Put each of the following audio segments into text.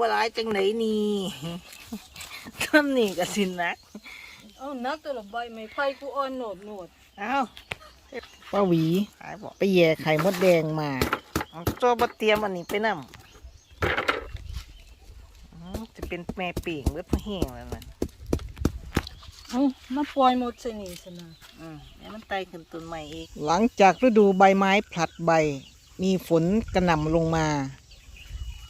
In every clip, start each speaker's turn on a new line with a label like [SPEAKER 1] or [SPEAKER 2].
[SPEAKER 1] บ่หลายจังไหนนี่ท่านนี่ก็สินัก
[SPEAKER 2] เอานักตัวละใบไม้ไผ่กูอ่อนโหนดโหนด
[SPEAKER 1] เอ้าป้าหวีไปแย่ไข่มดแดงมาเอาตัวบะเตรียมอันนี้ไปนำจะเป็นแม่ปีงเบิดพะแห้งแล้วนะ
[SPEAKER 2] เอามาปล่อยหมดใส่นี่ซะนะ
[SPEAKER 1] อืมแล้วมันไต่ขึ้นต้นใหม่อีก หลังจากฤดูใบไม้ผลัดใบ มีฝนกระหน่ำลงมา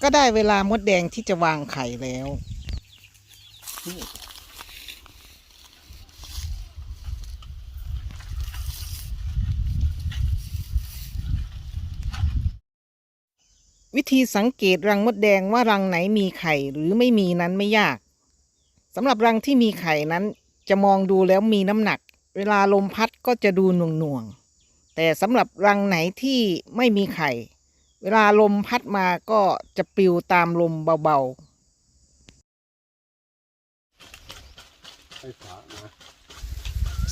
[SPEAKER 1] ก็ได้เวลามดแดงที่จะวางไข่แล้ว วิธีสังเกตรังมดแดงว่ารังไหนมีไข่หรือไม่มีนั้นไม่ยากสำหรับรังที่มีไข่นั้นจะมองดูแล้วมีน้ำหนัก เวลาลมพัดก็จะดูหน่วงหน่วงๆแต่สำหรับรังไหนที่ไม่มีไข่ เวลาลมพัดมาก็จะปลิวตามลมเบาๆ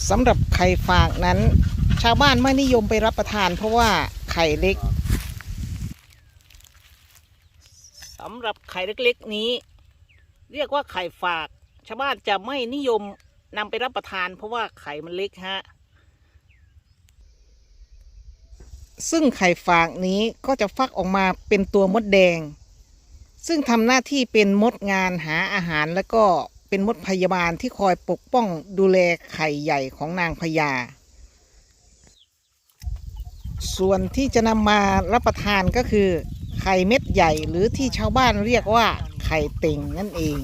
[SPEAKER 1] สำหรับไข่ฝากนั้น ชาวบ้านไม่นิยมไปรับประทานเพราะว่าไข่เล็กสำหรับไข่เล็กๆนี้ เรียกว่าไข่ฝาก ชาวบ้านจะไม่นิยมนำไปรับประทานเพราะว่าไข่มันเล็กฮะ ซึ่งไข่ฝากนี้ก็จะฟักออกมาเป็นตัวมดแดง ซึ่งทำหน้าที่เป็นมดงานหาอาหารแล้วก็เป็นมดพยาบาลที่คอยปกป้องดูแลไข่ใหญ่ของนางพญา ส่วนที่จะนำมารับประทานก็คือ ไข่เม็ดใหญ่หรือที่ชาวบ้านเรียกว่าไข่เต่งนั่นเอง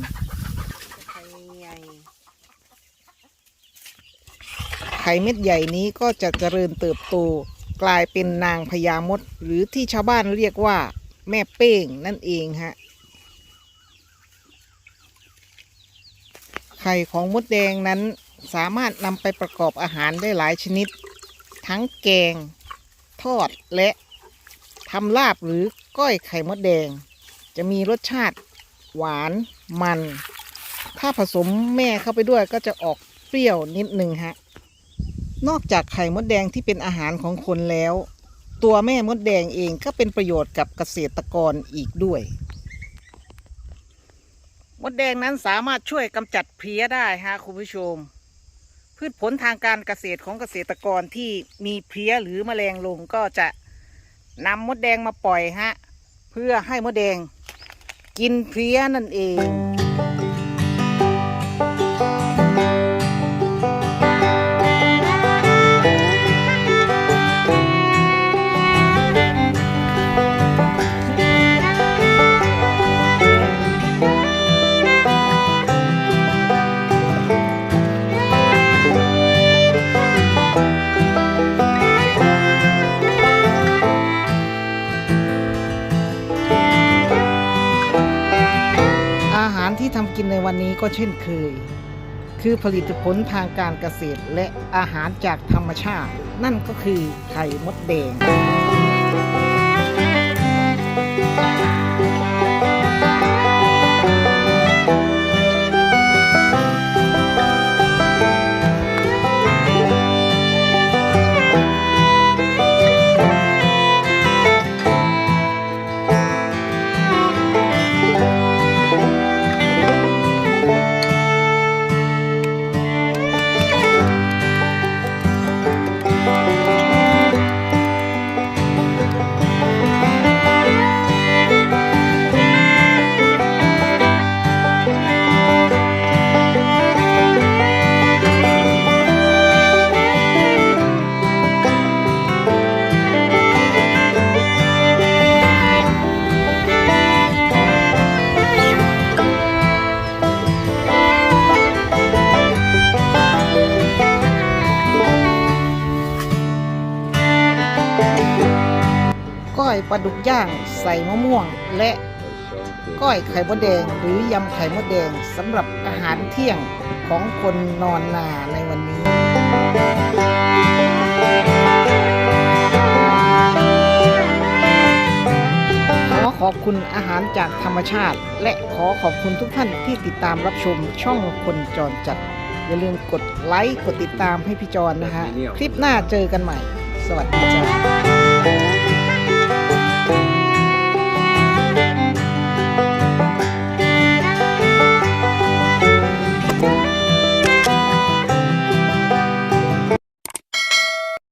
[SPEAKER 2] ไข่
[SPEAKER 1] เม็ดใหญ่นี้ก็จะเจริญเติบโต กลายเป็นนางพญามด หรือที่ชาวบ้านเรียกว่าแม่เป้งนั่นเองฮะไข่ของมดแดงนั้นสามารถนำไปประกอบอาหารได้หลายชนิด ทั้งแกง ทอดและทำลาบหรือก้อยไข่มดแดง จะมีรสชาติหวานมัน ถ้าผสมแม่เข้าไปด้วยก็จะออกเปรี้ยวนิดนึงฮะ นอกจากไข่มดแดงที่เป็นอาหารของคนแล้ว ตัวแม่มดแดงเองก็เป็นประโยชน์กับเกษตรกรอีกด้วย มดแดงนั้นสามารถช่วยกำจัดเพลี้ยได้ฮะคุณผู้ชม พืชผลทางการเกษตรของเกษตรกรที่มีเพลี้ยหรือแมลงลงก็จะนำมดแดงมาปล่อยฮะ เพื่อให้มดแดงกินเพลี้ยนั่นเอง ในวันนี้ก็เช่นเคย คือผลิตผลทางการเกษตรและอาหารจากธรรมชาติ นั่นก็คือไข่มดแดง ปลาดุกย่าง ใส่มะม่วง และก้อยไข่มดแดง หรือยำไข่มดแดงสำหรับอาหารเที่ยงของคนนอนนาในวันนี้ ขอขอบคุณอาหารจากธรรมชาติ และขอขอบคุณทุกท่านที่ติดตามรับชมช่องคนจรจัด อย่าลืมกดไลค์ กดติดตามให้พี่จอนนะฮะคลิปหน้าเจอกันใหม่ สวัสดีจ้า